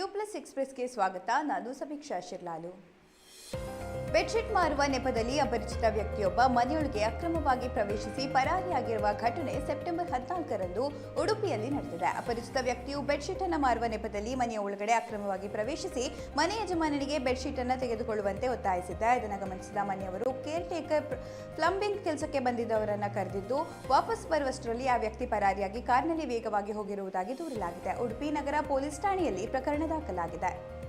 You plus ಎಕ್ಸ್ಪ್ರೆಸ್ಗೆ ಸ್ವಾಗತ ನಾನು ಸಮೀಕ್ಷಾ ಶಿರ್ಲಾಲು ಬೆಡ್ಶೀಟ್ ಮಾರುವ ನೆಪದಲ್ಲಿ ಅಪರಿಚಿತ ವ್ಯಕ್ತಿಯೊಬ್ಬ ಮನೆಯೊಳಗೆ ಅಕ್ರಮವಾಗಿ ಪ್ರವೇಶಿಸಿ ಪರಾರಿಯಾಗಿರುವ ಘಟನೆ ಸೆಪ್ಟೆಂಬರ್ ಹದಿನಾಲ್ಕರಂದು ಉಡುಪಿಯಲ್ಲಿ ನಡೆದಿದೆ. ಅಪರಿಚಿತ ವ್ಯಕ್ತಿಯು ಬೆಡ್ಶೀಟ್ ಅನ್ನು ಮಾರುವ ನೆಪದಲ್ಲಿ ಮನೆಯ ಒಳಗಡೆ ಅಕ್ರಮವಾಗಿ ಪ್ರವೇಶಿಸಿ ಮನೆ ಯಜಮಾನನಿಗೆ ಬೆಡ್ಶೀಟ್ ಅನ್ನು ತೆಗೆದುಕೊಳ್ಳುವಂತೆ ಒತ್ತಾಯಿಸಿದ್ದ. ಇದನ್ನು ಗಮನಿಸಿದ ಮನೆಯವರು ಕೇರ್ ಟೇಕರ್ ಪ್ಲಂಬಿಂಗ್ ಕೆಲಸಕ್ಕೆ ಬಂದಿದ್ದವರನ್ನು ಕರೆದಿದ್ದು, ವಾಪಸ್ ಬರುವಷ್ಟರಲ್ಲಿ ಆ ವ್ಯಕ್ತಿ ಪರಾರಿಯಾಗಿ ಕಾರ್ನಲ್ಲಿ ವೇಗವಾಗಿ ಹೋಗಿರುವುದಾಗಿ ದೂರಲಾಗಿದೆ. ಉಡುಪಿ ನಗರ ಪೊಲೀಸ್ ಠಾಣೆಯಲ್ಲಿ ಪ್ರಕರಣ ದಾಖಲಾಗಿದೆ.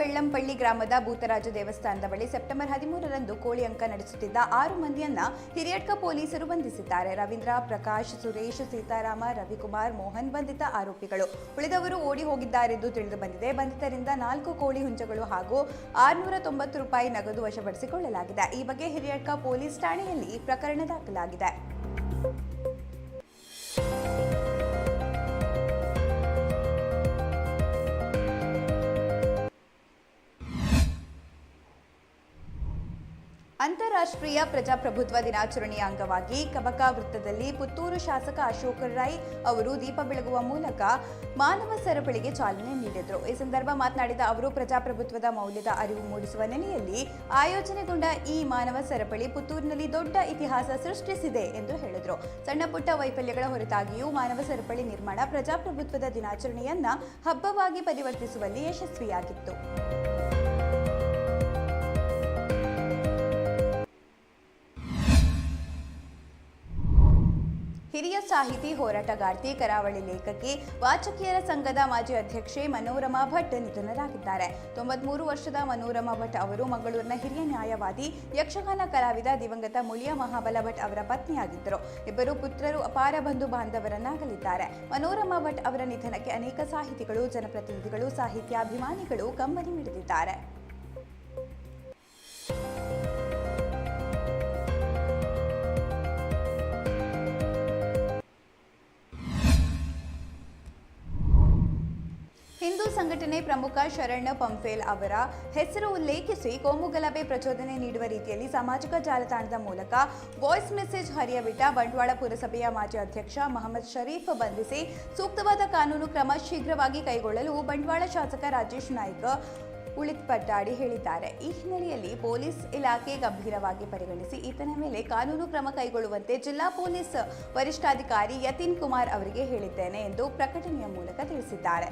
ಬೆಳ್ಳಂಪಳ್ಳಿ ಗ್ರಾಮದ ಭೂತರಾಜ ದೇವಸ್ಥಾನದ ಬಳಿ ಸೆಪ್ಟೆಂಬರ್ ಹದಿಮೂರರಂದು ಕೋಳಿ ಅಂಕ ನಡೆಸುತ್ತಿದ್ದ ಆರು ಮಂದಿಯನ್ನ ಹಿರಿಯಡ್ಕ ಪೊಲೀಸರು ಬಂಧಿಸಿದ್ದಾರೆ. ರವೀಂದ್ರ, ಪ್ರಕಾಶ್, ಸುರೇಶ್, ಸೀತಾರಾಮ, ರವಿಕುಮಾರ್, ಮೋಹನ್ ಬಂಧಿತ ಆರೋಪಿಗಳು. ಉಳಿದವರು ಓಡಿ ಹೋಗಿದ್ದಾರೆಂದು ತಿಳಿದು ಬಂದಿದೆ. ಬಂಧಿತರಿಂದ ನಾಲ್ಕು ಕೋಳಿ ಹುಂಜಗಳು ಹಾಗೂ ಆರುನೂರ ತೊಂಬತ್ತು ರೂಪಾಯಿ ನಗದು ವಶಪಡಿಸಿಕೊಳ್ಳಲಾಗಿದೆ. ಈ ಬಗ್ಗೆ ಹಿರಿಯಡ್ಕ ಪೊಲೀಸ್ ಠಾಣೆಯಲ್ಲಿ ಪ್ರಕರಣ ದಾಖಲಾಗಿದೆ. ಅಂತಾರಾಷ್ಟ್ರೀಯ ಪ್ರಜಾಪ್ರಭುತ್ವ ದಿನಾಚರಣೆಯ ಅಂಗವಾಗಿ ಕಬಕ ವೃತ್ತದಲ್ಲಿ ಪುತ್ತೂರು ಶಾಸಕ ಅಶೋಕ್ ರೈ ಅವರು ದೀಪ ಬೆಳಗುವ ಮೂಲಕ ಮಾನವ ಸರಪಳಿಗೆ ಚಾಲನೆ ನೀಡಿದರು. ಈ ಸಂದರ್ಭ ಮಾತನಾಡಿದ ಅವರು, ಪ್ರಜಾಪ್ರಭುತ್ವದ ಮೌಲ್ಯದ ಅರಿವು ಮೂಡಿಸುವ ನೆಲೆಯಲ್ಲಿ ಆಯೋಜನೆಗೊಂಡ ಈ ಮಾನವ ಸರಪಳಿ ಪುತ್ತೂರಿನಲ್ಲಿ ದೊಡ್ಡ ಇತಿಹಾಸ ಸೃಷ್ಟಿಸಿದೆ ಎಂದು ಹೇಳಿದರು. ಸಣ್ಣ ಪುಟ್ಟ ವೈಫಲ್ಯಗಳ ಹೊರತಾಗಿಯೂ ಮಾನವ ಸರಪಳಿ ನಿರ್ಮಾಣ ಪ್ರಜಾಪ್ರಭುತ್ವದ ದಿನಾಚರಣೆಯನ್ನ ಹಬ್ಬವಾಗಿ ಪರಿವರ್ತಿಸುವಲ್ಲಿ ಯಶಸ್ವಿಯಾಗಿತ್ತು. ಸಾಹಿತಿ ಹೋರಾಟಗಾರ್ತಿ ಕರಾವಳಿ ಲೇಖಕಿ, ವಾಚಕಿಯರ ಸಂಘದ ಮಾಜಿ ಅಧ್ಯಕ್ಷೆ ಮನೋರಮಾ ಭಟ್ ನಿಧನರಾಗಿದ್ದಾರೆ. ತೊಂಬತ್ಮೂರು ವರ್ಷದ ಮನೋರಮಾ ಭಟ್ ಅವರು ಮಂಗಳೂರಿನ ಹಿರಿಯ ನ್ಯಾಯವಾದಿ, ಯಕ್ಷಗಾನ ಕಲಾವಿದ ದಿವಂಗತ ಮುಳಿಯ ಮಹಾಬಲ ಭಟ್ ಅವರ ಪತ್ನಿಯಾಗಿದ್ದರು. ಇಬ್ಬರು ಪುತ್ರರು ಅಪಾರ ಬಂಧು ಬಾಂಧವರನ್ನಾಗಲಿದ್ದಾರೆ. ಮನೋರಮಾ ಭಟ್ ಅವರ ನಿಧನಕ್ಕೆ ಅನೇಕ ಸಾಹಿತಿಗಳು, ಜನಪ್ರತಿನಿಧಿಗಳು, ಸಾಹಿತ್ಯಾಭಿಮಾನಿಗಳು ಕಂಬನಿ ಮಿಡಿದಿದ್ದಾರೆ. ಹಿಂದೂ ಸಂಘಟನೆ ಪ್ರಮುಖ ಶರಣ್ಯ ಪಂಫೇಲ್ ಅವರ ಹೆಸರು ಉಲ್ಲೇಖಿಸಿ ಕೋಮು ಗಲಭೆ ಪ್ರಚೋದನೆ ನೀಡುವ ರೀತಿಯಲ್ಲಿ ಸಾಮಾಜಿಕ ಜಾಲತಾಣದ ಮೂಲಕ ವಾಯ್ಸ್ ಮೆಸೇಜ್ ಹರಿಯಬಿಟ್ಟ ಬಂಟ್ವಾಳ ಪುರಸಭೆಯ ಮಾಜಿ ಅಧ್ಯಕ್ಷ ಮಹಮ್ಮದ್ ಶರೀಫ್ ಬಂಧಿಸಿ ಸೂಕ್ತವಾದ ಕಾನೂನು ಕ್ರಮ ಶೀಘ್ರವಾಗಿ ಕೈಗೊಳ್ಳಲು ಬಂಟ್ವಾಳ ಶಾಸಕ ರಾಜೇಶ್ ನಾಯ್ಕ ಉಳಿತ್ ಪಟ್ಟಾಡಿ ಹೇಳಿದ್ದಾರೆ. ಈ ಹಿನ್ನೆಲೆಯಲ್ಲಿ ಪೊಲೀಸ್ ಇಲಾಖೆ ಗಂಭೀರವಾಗಿ ಪರಿಗಣಿಸಿ ಈತನ ಮೇಲೆ ಕಾನೂನು ಕ್ರಮ ಕೈಗೊಳ್ಳುವಂತೆ ಜಿಲ್ಲಾ ಪೊಲೀಸ್ ವರಿಷ್ಠಾಧಿಕಾರಿ ಯತಿನ್ ಕುಮಾರ್ ಅವರಿಗೆ ಹೇಳಿದ್ದೇನೆ ಎಂದು ಪ್ರಕಟಣೆಯ ಮೂಲಕ ತಿಳಿಸಿದ್ದಾರೆ.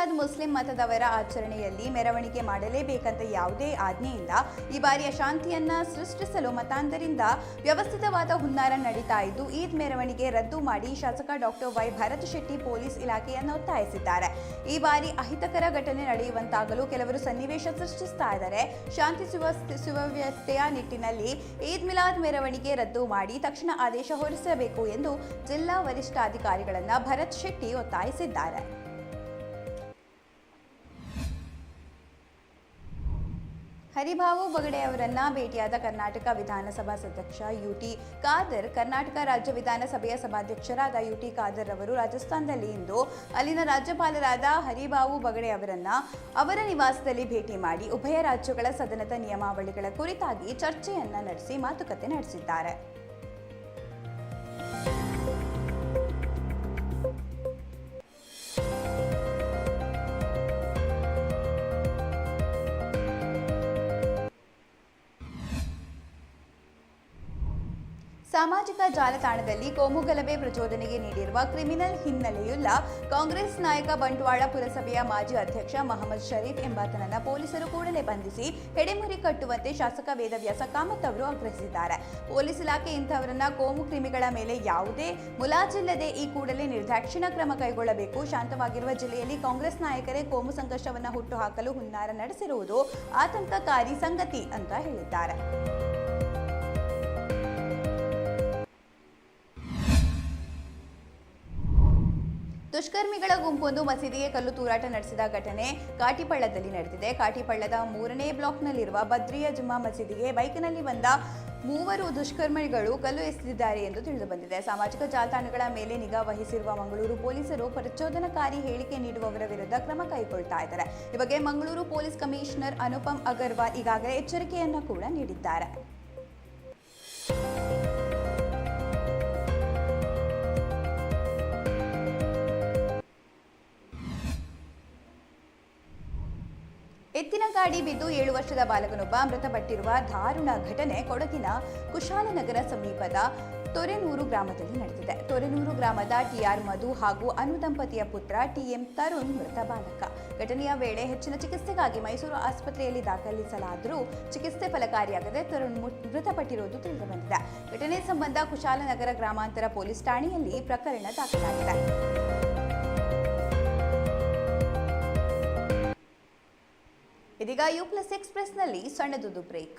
ಮಿಲಾದ್ ಮುಸ್ಲಿಂ ಮತದವರ ಆಚರಣೆಯಲ್ಲಿ ಮೆರವಣಿಗೆ ಮಾಡಲೇಬೇಕಂತ ಯಾವುದೇ ಆಜ್ಞೆ ಇಲ್ಲ. ಈ ಬಾರಿಯ ಶಾಂತಿಯನ್ನ ಸೃಷ್ಟಿಸಲು ಮತಾಂಧರಿಂದ ವ್ಯವಸ್ಥಿತವಾದ ಹುನ್ನಾರ ನಡೀತಾ ಇದ್ದು, ಈದ್ ಮೆರವಣಿಗೆ ರದ್ದು ಮಾಡಿ ಶಾಸಕ doctor Y. Bharath Shetty police ಇಲಾಖೆಯನ್ನು ಒತ್ತಾಯಿಸಿದ್ದಾರೆ. ಈ ಬಾರಿ ಅಹಿತಕರ ಘಟನೆ ನಡೆಯುವಂತಾಗಲು ಕೆಲವರು ಸನ್ನಿವೇಶ ಸೃಷ್ಟಿಸ್ತಾ ಇದ್ದಾರೆ. ಶಾಂತಿ ಸುವ್ಯವಸ್ಥೆ ಸುವ್ಯವಸ್ಥೆಯ ನಿಟ್ಟಿನಲ್ಲಿ ಈದ್ ಮಿಲಾದ್ ಮೆರವಣಿಗೆ ರದ್ದು ಮಾಡಿ ತಕ್ಷಣ ಆದೇಶ ಹೊರಿಸಬೇಕು ಎಂದು ಜಿಲ್ಲಾ ವರಿಷ್ಠಾಧಿಕಾರಿಗಳನ್ನ ಭರತ್ ಶೆಟ್ಟಿ ಒತ್ತಾಯಿಸಿದ್ದಾರೆ. ಹರಿಭಾವು ಬಗಡೆ ಅವರನ್ನ ಭೇಟಿಯಾದ ಕರ್ನಾಟಕ ವಿಧಾನಸಭಾ ಸದಸ್ಯ ಯುಟಿ ಖಾದರ್, ಕರ್ನಾಟಕ ರಾಜ್ಯ ವಿಧಾನಸಭೆಯ ಸಭಾಧ್ಯಕ್ಷರಾದ ಯುಟಿ ಖಾದರ್ ಅವರು ರಾಜಸ್ಥಾನದಲ್ಲಿ ಇಂದು ಅಲ್ಲಿನ ರಾಜ್ಯಪಾಲರಾದ ಹರಿಭಾವು ಬಗಡೆ ಅವರನ್ನ ಅವರ ನಿವಾಸದಲ್ಲಿ ಭೇಟಿ ಮಾಡಿ ಉಭಯ ರಾಜ್ಯಗಳ ಸದನದ ನಿಯಮಾವಳಿಗಳ ಕುರಿತಾಗಿ ಚರ್ಚೆಯನ್ನ ನಡೆಸಿ ಮಾತುಕತೆ ನಡೆಸಿದ್ದಾರೆ. ಸಾಮಾಜಿಕ ಜಾಲತಾಣದಲ್ಲಿ ಕೋಮುಗಲಭೆ ಪ್ರಚೋದನೆಗೆ ನೀಡಿರುವ ಕ್ರಿಮಿನಲ್ ಹಿನ್ನೆಲೆಯುಳ್ಳ ಕಾಂಗ್ರೆಸ್ ನಾಯಕ ಬಂಟ್ವಾಳ ಪುರಸಭೆಯ ಮಾಜಿ ಅಧ್ಯಕ್ಷ ಮಹಮ್ಮದ್ ಶರೀಫ್ ಎಂಬಾತನನ್ನ ಪೊಲೀಸರು ಕೂಡಲೇ ಬಂಧಿಸಿ ಹೆಡೆಮುರಿ ಕಟ್ಟುವಂತೆ ಶಾಸಕ ವೇದವ್ಯಾಸ ಕಾಮತ್ ಅವರು ಆಗ್ರಹಿಸಿದ್ದಾರೆ. ಪೊಲೀಸ್ ಇಲಾಖೆ ಇಂಥವರನ್ನ ಕೋಮು ಕ್ರಿಮಿಗಳ ಮೇಲೆ ಯಾವುದೇ ಮುಲಾಜಿಲ್ಲದೆ ಈ ಕೂಡಲೇ ನಿರ್ದಾಕ್ಷಿಣ ಕ್ರಮ ಕೈಗೊಳ್ಳಬೇಕು. ಶಾಂತವಾಗಿರುವ ಜಿಲ್ಲೆಯಲ್ಲಿ ಕಾಂಗ್ರೆಸ್ ನಾಯಕರೇ ಕೋಮು ಸಂಘರ್ಷವನ್ನ ಹುಟ್ಟುಹಾಕಲು ಹುನ್ನಾರ ನಡೆಸಿರುವುದು ಆತಂಕಕಾರಿ ಸಂಗತಿ ಅಂತ ಹೇಳಿದ್ದಾರೆ. ದುಷ್ಕರ್ಮಿಗಳ ಗುಂಪೊಂದು ಮಸೀದಿಗೆ ಕಲ್ಲು ತೂರಾಟ ನಡೆಸಿದ ಘಟನೆ ಕಾಟಿಪಳ್ಳದಲ್ಲಿ ನಡೆದಿದೆ. ಕಾಟಿಪಳ್ಳದ ಮೂರನೇ ಬ್ಲಾಕ್ನಲ್ಲಿರುವ ಬದ್ರಿಯ ಜುಮ್ಮಾ ಮಸೀದಿಗೆ ಬೈಕ್ನಲ್ಲಿ ಬಂದ ಮೂವರು ದುಷ್ಕರ್ಮಿಗಳು ಕಲ್ಲು ಎಸೆದಿದ್ದಾರೆ ಎಂದು ತಿಳಿದುಬಂದಿದೆ. ಸಾಮಾಜಿಕ ಜಾಲತಾಣಗಳ ಮೇಲೆ ನಿಗಾ ವಹಿಸಿರುವ ಮಂಗಳೂರು ಪೊಲೀಸರು ಪ್ರಚೋದನಕಾರಿ ಹೇಳಿಕೆ ನೀಡುವವರ ವಿರುದ್ಧ ಕ್ರಮ ಕೈಗೊಳ್ತಾ ಇದ್ದಾರೆ. ಈ ಬಗ್ಗೆ ಮಂಗಳೂರು ಪೊಲೀಸ್ ಕಮಿಷನರ್ ಅನುಪಮ್ ಅಗರ್ವಾಲ್ ಈಗಾಗಲೇ ಎಚ್ಚರಿಕೆಯನ್ನು ಕೂಡ ನೀಡಿದ್ದಾರೆ. ಎತ್ತಿನ ಗಾಡಿ ಬಿದ್ದು ಏಳು ವರ್ಷದ ಬಾಲಕನೊಬ್ಬ ಮೃತಪಟ್ಟಿರುವ ದಾರುಣ ಘಟನೆ ಕೊಡಗಿನ ಕುಶಾಲನಗರ ಸಮೀಪದ ತೊರೆನೂರು ಗ್ರಾಮದಲ್ಲಿ ನಡೆದಿದೆ. ತೊರೆನೂರು ಗ್ರಾಮದ ಟಿಆರ್ ಮಧು ಹಾಗೂ ಅನು ದಂಪತಿಯ ಪುತ್ರ ಟಿಎಂ ತರುಣ್ ಮೃತ ಬಾಲಕ. ಘಟನೆಯ ವೇಳೆ ಹೆಚ್ಚಿನ ಚಿಕಿತ್ಸೆಗಾಗಿ ಮೈಸೂರು ಆಸ್ಪತ್ರೆಯಲ್ಲಿ ದಾಖಲಿಸಲಾದರೂ ಚಿಕಿತ್ಸೆ ಫಲಕಾರಿಯಾಗದೆ ತರುಣ್ ಮೃತಪಟ್ಟಿರುವುದು ತಿಳಿದುಬಂದಿದೆ. ಘಟನೆ ಸಂಬಂಧ ಕುಶಾಲನಗರ ಗ್ರಾಮಾಂತರ ಪೊಲೀಸ್ ಠಾಣೆಯಲ್ಲಿ ಪ್ರಕರಣ ದಾಖಲಾಗಿದೆ. ಇದೀಗ ಯು ಪ್ಲಸ್ ಎಕ್ಸ್ಪ್ರೆಸ್ನಲ್ಲಿ ಸಣ್ಣದುದು break.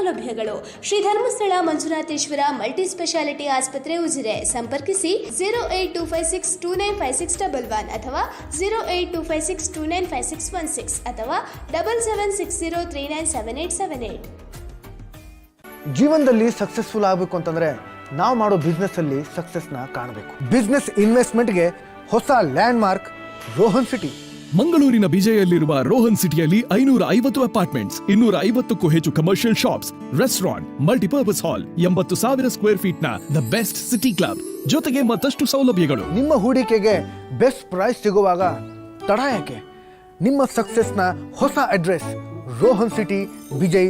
ಸೌಲಭ್ಯಗಳು. ಶ್ರೀ ಧರ್ಮಸ್ಥಳ ಮಂಜುನಾಥೇಶ್ವರ ಮಲ್ಟಿ ಸ್ಪೆಷಾಲಿಟಿ ಆಸ್ಪತ್ರೆ ಉಜಿರೆ. ಸಂಪರ್ಕಿಸಿ zero eight two five six two nine five six double one ಅಥವಾ zero eight two five six two nine five six one six ಅಥವಾ double seven six zero three nine seven eight seven eight ಜೀವನದಲ್ಲಿ successful ಆಗಬೇಕು ಅಂತಂದ್ರೆ ನಾವು ಮಾಡೋ business ಅಲ್ಲಿ ಸಕ್ಸಸ್ನ ಕಾಣಬೇಕು. Business ಇನ್ವೆಸ್ಟ್ಮೆಂಟ್ಗೆ ಹೊಸ ಲ್ಯಾಂಡ್ ಮಾರ್ಕ್ ರೋಹನ್ ಸಿಟಿ ಮಂಗಳೂರಿನ ಬಿಜೆಯಲ್ಲಿರುವ ರೋಹನ್ ಸಿಟಿಯಲ್ಲಿ ಐನೂರ ಐವತ್ತು ಅಪಾರ್ಟ್ಮೆಂಟ್ಸ್, ಇನ್ನೂರ ಐವತ್ತಕ್ಕೂ ಹೆಚ್ಚು commercial shops restaurant multipurpose hall ಎಂಬತ್ತು ಸಾವಿರ ಸ್ಕ್ವೇರ್ ಫೀಟ್ನ ದ ಬೆಸ್ಟ್ ಸಿಟಿ ಕ್ಲಬ್ ಜೊತೆಗೆ ಮತ್ತಷ್ಟು ಸೌಲಭ್ಯಗಳು. ನಿಮ್ಮ ಹೂಡಿಕೆಗೆ ಬೆಸ್ಟ್ ಪ್ರೈಸ್ ಸಿಗುವಾಗ ತಡ ಯಾಕೆ? ನಿಮ್ಮ ನ ಹೊಸ address Rohan city, Vijay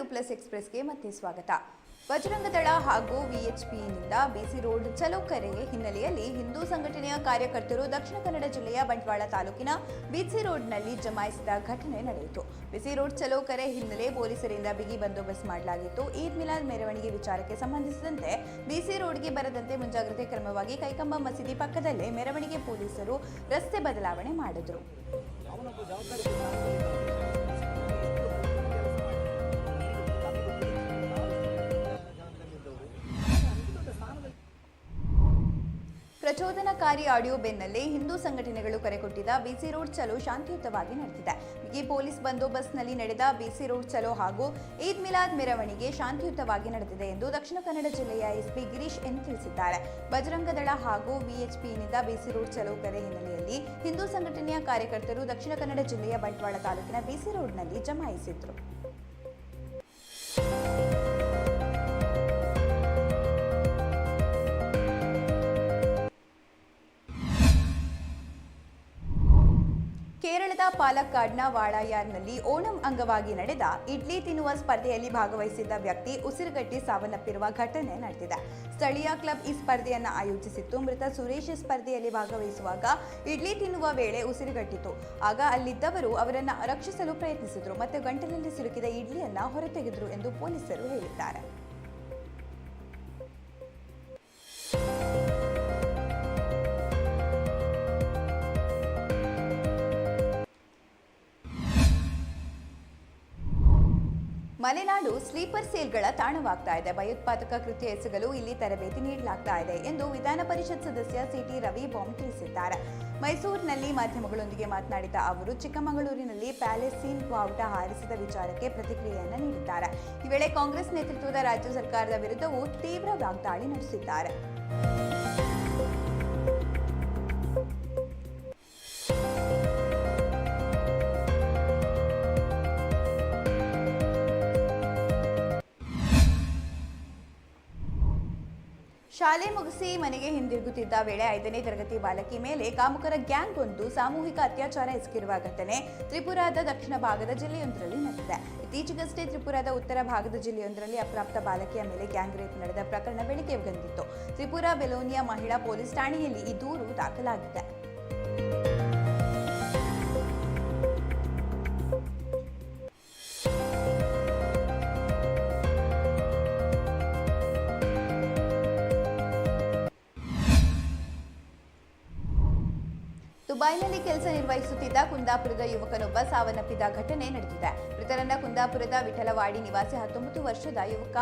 U plus ಎಕ್ಸ್ಪ್ರೆಸ್ಗೆ ಮತ್ತೆ ಸ್ವಾಗತ. ಬಜರಂಗದಳ ಹಾಗೂ ವಿಎಚ್ಪಿನಿಂದ ಬಿಸಿ ರೋಡ್ ಚಲೋ ಕರೆ ಹಿನ್ನೆಲೆಯಲ್ಲಿ ಹಿಂದೂ ಸಂಘಟನೆಯ ಕಾರ್ಯಕರ್ತರು ದಕ್ಷಿಣ ಕನ್ನಡ ಜಿಲ್ಲೆಯ ಬಂಟ್ವಾಳ ತಾಲೂಕಿನ ಬಿಸಿ ರೋಡ್ನಲ್ಲಿ ಜಮಾಯಿಸಿದ ಘಟನೆ ನಡೆಯಿತು. ಬಿಸಿ ರೋಡ್ ಚಲೋ ಕರೆ ಹಿನ್ನೆಲೆ ಪೊಲೀಸರಿಂದ ಬಿಗಿ ಬಂದೋಬಸ್ತ್ ಮಾಡಲಾಗಿತ್ತು. ಈದ್ ಮಿಲಾದ್ ಮೆರವಣಿಗೆ ವಿಚಾರಕ್ಕೆ ಸಂಬಂಧಿಸಿದಂತೆ ಬಿಸಿ ರೋಡ್ಗೆ ಬರದಂತೆ ಮುಂಜಾಗ್ರತೆ ಕ್ರಮವಾಗಿ ಕೈಕಂಬ ಮಸೀದಿ ಪಕ್ಕದಲ್ಲೇ ಮೆರವಣಿಗೆ ಪೊಲೀಸರು ರಸ್ತೆ ಬದಲಾವಣೆ ಮಾಡಿದ್ರು. ಪ್ರಚೋದನಕಾರಿ ಆಡಿಯೋ ಬೆನ್ನಲ್ಲೇ ಹಿಂದೂ ಸಂಘಟನೆಗಳು ಕರೆ ಕೊಟ್ಟಿದ್ದ ಬಿಸಿ ರೋಡ್ ಚಲೋ ಶಾಂತಿಯುತವಾಗಿ ನಡೆದಿದೆ ಬಿಗಿ ಪೊಲೀಸ್ ಬಂದೋಬಸ್ತ್ನಲ್ಲಿ ನಡೆದ ಬಿಸಿ ರೋಡ್ ಚಲೋ ಹಾಗೂ ಈದ್ ಮಿಲಾದ್ ಮೆರವಣಿಗೆ ಶಾಂತಿಯುತವಾಗಿ ನಡೆದಿದೆ ಎಂದು ದಕ್ಷಿಣ ಕನ್ನಡ ಜಿಲ್ಲೆಯ ಎಸ್ಪಿ ಗಿರೀಶ್ ಎನ್ ತಿಳಿಸಿದ್ದಾರೆ. ಬಜರಂಗದಳ ಹಾಗೂ ವಿಎಚ್ಪಿನಿಂದ ಬಿಸಿ ರೋಡ್ ಚಲೋ ಕರೆ ಹಿನ್ನೆಲೆಯಲ್ಲಿ ಹಿಂದೂ ಸಂಘಟನೆಯ ಕಾರ್ಯಕರ್ತರು ದಕ್ಷಿಣ ಕನ್ನಡ ಜಿಲ್ಲೆಯ ಬಂಟ್ವಾಳ ತಾಲೂಕಿನ ಬಿಸಿ ರೋಡ್ನಲ್ಲಿ ಜಮಾಯಿಸಿದ್ರು. ಕೇರಳದ ಪಾಲಕ್ಕಾಡ್ನ ವಾಡಾಯಾರ್ನಲ್ಲಿ ಓಣಂ ಅಂಗವಾಗಿ ನಡೆದ ಇಡ್ಲಿ ತಿನ್ನುವ ಸ್ಪರ್ಧೆಯಲ್ಲಿ ಭಾಗವಹಿಸಿದ್ದ ವ್ಯಕ್ತಿ ಉಸಿರುಗಟ್ಟಿ ಸಾವನ್ನಪ್ಪಿರುವ ಘಟನೆ ನಡೆದಿದೆ. ಸ್ಥಳೀಯ ಕ್ಲಬ್ ಈ ಸ್ಪರ್ಧೆಯನ್ನು ಆಯೋಜಿಸಿತ್ತು. ಮೃತ ಸುರೇಶ್ ಸ್ಪರ್ಧೆಯಲ್ಲಿ ಭಾಗವಹಿಸುವಾಗ ಇಡ್ಲಿ ತಿನ್ನುವ ವೇಳೆ ಉಸಿರುಗಟ್ಟಿತು. ಆಗ ಅಲ್ಲಿದ್ದವರು ಅವರನ್ನು ರಕ್ಷಿಸಲು ಪ್ರಯತ್ನಿಸಿದರು, ಮತ್ತು ಗಂಟಲಲ್ಲಿ ಸಿಲುಕಿದ ಇಡ್ಲಿಯನ್ನು ಹೊರತೆಗೆದರು ಎಂದು ಪೊಲೀಸರು ಹೇಳಿದ್ದಾರೆ. ಮಲೆನಾಡು ಸ್ಲೀಪರ್ ಸೇಲ್ಗಳ ತಾಣವಾಗ್ತಾ ಇದೆ. ಭಯೋತ್ಪಾದಕ ಕೃತ್ಯ ಎಸಗಲು ಇಲ್ಲಿ ತರಬೇತಿ ನೀಡಲಾಗ್ತಾ ಇದೆ ಎಂದು ವಿಧಾನ ಪರಿಷತ್ ಸದಸ್ಯ ಸಿಟಿ ರವಿ ಬಾಂಬ್ ತಿಳಿಸಿದ್ದಾರೆ. ಮೈಸೂರಿನಲ್ಲಿ ಮಾಧ್ಯಮಗಳೊಂದಿಗೆ ಮಾತನಾಡಿದ ಅವರು, ಚಿಕ್ಕಮಗಳೂರಿನಲ್ಲಿ ಪ್ಯಾಲೆಸ್ತೀನ್ ಬಾವುಟ ಹಾರಿಸಿದ ವಿಚಾರಕ್ಕೆ ಪ್ರತಿಕ್ರಿಯೆಯನ್ನು ನೀಡಿದ್ದಾರೆ. ಈ ವೇಳೆ ಕಾಂಗ್ರೆಸ್ ನೇತೃತ್ವದ ರಾಜ್ಯ ಸರ್ಕಾರದ ವಿರುದ್ಧವೂ ತೀವ್ರ ವಾಗ್ದಾಳಿ ನಡೆಸಿದ್ದಾರೆ. ಶಾಲೆ ಮುಗಿಸಿ ಮನೆಗೆ ಹಿಂದಿರುಗುತ್ತಿದ್ದ ವೇಳೆ ಐದನೇ ತರಗತಿ ಬಾಲಕಿ ಮೇಲೆ ಕಾಮುಕರ ಗ್ಯಾಂಗ್ ಒಂದು ಸಾಮೂಹಿಕ ಅತ್ಯಾಚಾರ ಎಸಗಿರುವ ಘಟನೆ ತ್ರಿಪುರಾದ ದಕ್ಷಿಣ ಭಾಗದ ಜಿಲ್ಲೆಯೊಂದರಲ್ಲಿ ನಡೆದಿದೆ. ಇತ್ತೀಚೆಗಷ್ಟೇ ತ್ರಿಪುರಾದ ಉತ್ತರ ಭಾಗದ ಜಿಲ್ಲೆಯೊಂದರಲ್ಲಿ ಅಪ್ರಾಪ್ತ ಬಾಲಕಿಯ ಮೇಲೆ ಗ್ಯಾಂಗ್ ರೇಪ್ ನಡೆದ ಪ್ರಕರಣ ಬೆಳಕಿಗೆ ಬಂದಿತ್ತು. ತ್ರಿಪುರಾ, ಬೆಲೋನಿಯಾ ಮಹಿಳಾ ಪೊಲೀಸ್ ಠಾಣೆಯಲ್ಲಿ ಈ ದೂರು ದಾಖಲಾಗಿದೆ. ದುಬೈನಲ್ಲಿ ಕೆಲಸ ನಿರ್ವಹಿಸುತ್ತಿದ್ದ ಕುಂದಾಪುರದ ಯುವಕನೊಬ್ಬ ಸಾವನ್ನಪ್ಪಿದ ಘಟನೆ ನಡೆದಿದೆ. ಮೃತರನ್ನ ಕುಂದಾಪುರದ ವಿಠಲವಾಡಿ ನಿವಾಸಿ ಹತ್ತೊಂಬತ್ತು ವರ್ಷದ ಯುವಕ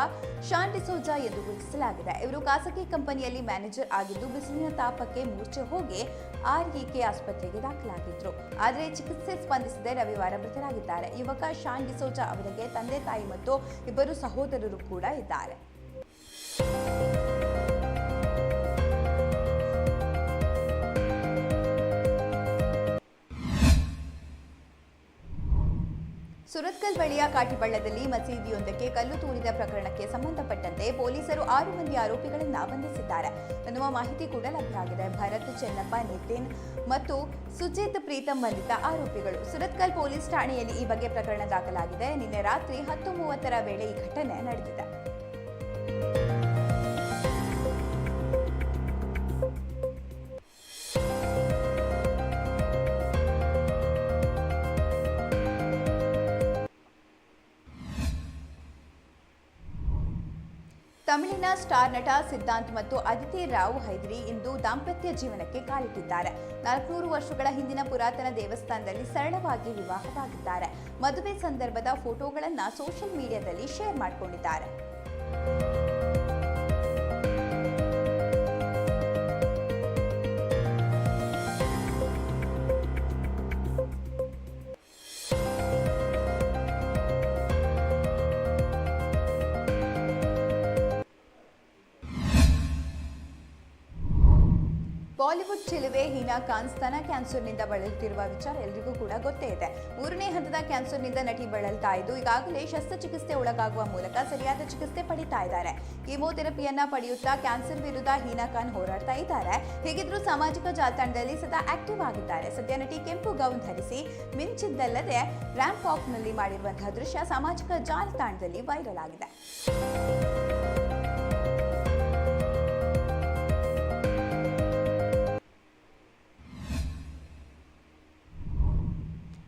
ಶಾನ್ ಡಿಸೋಜಾ ಎಂದು ಗುರುತಿಸಲಾಗಿದೆ. ಇವರು ಖಾಸಗಿ ಕಂಪನಿಯಲ್ಲಿ ಮ್ಯಾನೇಜರ್ ಆಗಿದ್ದು, ಬಿಸಿಲಿನ ತಾಪಕ್ಕೆ ಮೂರ್ಛೆ ಹೋಗಿ ಆರ್ಇಕೆ ಆಸ್ಪತ್ರೆಗೆ ದಾಖಲಾಗಿದ್ರು. ಆದರೆ ಚಿಕಿತ್ಸೆ ಸ್ಪಂದಿಸದೆ ರವಿವಾರ ಮೃತರಾಗಿದ್ದಾರೆ. ಯುವಕ ಶಾನ್ ಡಿಸೋಜಾ ಅವರಿಗೆ ತಂದೆ ತಾಯಿ ಮತ್ತು ಇಬ್ಬರು ಸಹೋದರರು ಕೂಡ ಇದ್ದಾರೆ. ಸುರತ್ಕಲ್ ಬಳಿಯ ಕಾಟಿಬಳ್ಳದಲ್ಲಿ ಮಸೀದಿಯೊಂದಕ್ಕೆ ಕಲ್ಲು ತೂರಿದ ಪ್ರಕರಣಕ್ಕೆ ಸಂಬಂಧಪಟ್ಟಂತೆ ಪೊಲೀಸರು ಆರು ಮಂದಿ ಆರೋಪಿಗಳನ್ನ ಬಂಧಿಸಿದ್ದಾರೆ. ಎನ್ನುವ ಮಾಹಿತಿ ಕೂಡ ಲಭ್ಯವಾಗಿದೆ. ಭರತ್, ಚೆನ್ನಪ್ಪ, ನಿತಿನ್ ಮತ್ತು ಸುಜಿತ್ ಪ್ರೀತಂ ಬಂಧಿತ ಆರೋಪಿಗಳು. ಸುರತ್ಕಲ್ ಪೊಲೀಸ್ ಠಾಣೆಯಲ್ಲಿ ಈ ಬಗ್ಗೆ ಪ್ರಕರಣ ದಾಖಲಾಗಿದೆ. ನಿನ್ನೆ ರಾತ್ರಿ ಹತ್ತು ಮೂವತ್ತರ ವೇಳೆ ಈ ಘಟನೆ ನಡೆದಿದೆ. ತಮಿಳಿನ ಸ್ಟಾರ್ ನಟ ಸಿದ್ಧಾಂತ್ ಮತ್ತು ಅದಿತಿ ರಾವ್ ಹೈದ್ರಿ ಇಂದು ದಾಂಪತ್ಯ ಜೀವನಕ್ಕೆ ಕಾಲಿಟ್ಟಿದ್ದಾರೆ. ನಾಲ್ಕುನೂರು ವರ್ಷಗಳ ಹಿಂದಿನ ಪುರಾತನ ದೇವಸ್ಥಾನದಲ್ಲಿ ಸರಳವಾಗಿ ವಿವಾಹವಾಗಿದ್ದಾರೆ. ಮದುವೆ ಸಂದರ್ಭದ ಫೋಟೋಗಳನ್ನು ಸೋಷಿಯಲ್ ಮೀಡಿಯಾದಲ್ಲಿ ಶೇರ್ ಮಾಡಿಕೊಂಡಿದ್ದಾರೆ. ಚೆಲುವೆ ಹೀನಾ ಖಾನ್ ಸ್ತನ ಕ್ಯಾನ್ಸರ್ನಿಂದ ಬಳಲುತ್ತಿರುವ ವಿಚಾರ ಎಲ್ರಿಗೂ ಕೂಡ ಗೊತ್ತೇ ಇದೆ. ಮೂರನೇ ಹಂತದ ಕ್ಯಾನ್ಸರ್ನಿಂದ ನಟಿ ಬಳಲ್ತಾ ಇದ್ದು, ಈಗಾಗಲೇ ಶಸ್ತ್ರಚಿಕಿತ್ಸೆ ಒಳಗಾಗುವ ಮೂಲಕ ಸರಿಯಾದ ಚಿಕಿತ್ಸೆ ಪಡಿತಾ ಇದ್ದಾರೆ. ಕೀಮೋಥೆರಪಿಯನ್ನ ಪಡೆಯುತ್ತಾ ಕ್ಯಾನ್ಸರ್ ವಿರುದ್ಧ ಹೀನಾ ಖಾನ್ ಹೋರಾಡ್ತಾ ಇದ್ದಾರೆ. ಹೇಗಿದ್ರೂ ಸಾಮಾಜಿಕ ಜಾಲತಾಣದಲ್ಲಿ ಸದಾ ಆಕ್ಟಿವ್ ಆಗಿದ್ದಾರೆ. ಸದ್ಯ ನಟಿ ಕೆಂಪು ಗೌನ್ ಧರಿಸಿ ಮಿಂಚಿದ್ದಲ್ಲದೆ ರ್ಯಾಂಪ್ ವಾಕ್ನಲ್ಲಿ ಮಾಡಿರುವಂತಹ ದೃಶ್ಯ ಸಾಮಾಜಿಕ ಜಾಲತಾಣದಲ್ಲಿ ವೈರಲ್ ಆಗಿದೆ.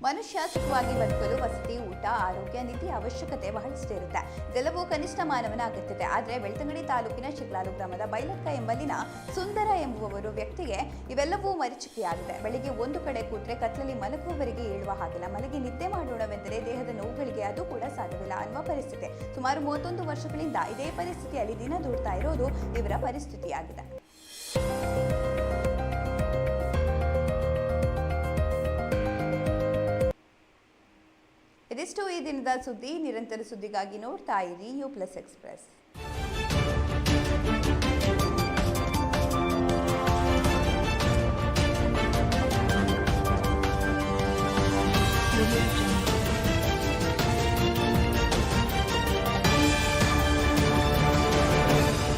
ಮನುಷ್ಯ ಸುಖವಾಗಿ ಬದುಕಲು ವಸತಿ, ಊಟ, ಆರೋಗ್ಯ, ನಿಧಿ ಅವಶ್ಯಕತೆ ಬಹಳಷ್ಟು ಇರುತ್ತೆ. ಇದೆಲ್ಲವೂ ಕನಿಷ್ಠ ಮಾನವನ ಅಗತ್ಯತೆ. ಆದರೆ ಬೆಳ್ತಂಗಡಿ ತಾಲೂಕಿನ ಶಿಗ್ಲಾಲು ಗ್ರಾಮದ ಬೈಲಕ್ಕ ಎಂಬಲ್ಲಿನ ಸುಂದರ ಎಂಬುವವರು ವ್ಯಕ್ತಿಗೆ ಇವೆಲ್ಲವೂ ಮರೀಚಿಕೆಯಾಗಿದೆ. ಬೆಳಿಗ್ಗೆ ಒಂದು ಕಡೆ ಕೂತ್ರೆ ಕತ್ತಲಲ್ಲಿ ಮಲಗುವವರಿಗೆ ಏಳುವ ಹಾಗಿಲ್ಲ. ಮಲಗಿ ನಿದ್ದೆ ಮಾಡೋಣವೆಂದರೆ ದೇಹದ ನೋವುಗಳಿಗೆ ಅದು ಕೂಡ ಸಾಧ್ಯವಿಲ್ಲ ಅನ್ನುವ ಪರಿಸ್ಥಿತಿ. ಸುಮಾರು ಮೂವತ್ತೊಂದು ವರ್ಷಗಳಿಂದ ಇದೇ ಪರಿಸ್ಥಿತಿಯಲ್ಲಿ ದಿನ ದೂಡ್ತಾ ಇರೋದು ಇವರ ಪರಿಸ್ಥಿತಿಯಾಗಿದೆ. ಇದಿಷ್ಟು ಈ ದಿನದ ಸುದ್ದಿ. ನಿರಂತರ ಸುದ್ದಿಗಾಗಿ ನೋಡ್ತಾ ಇರಿ. U plus express.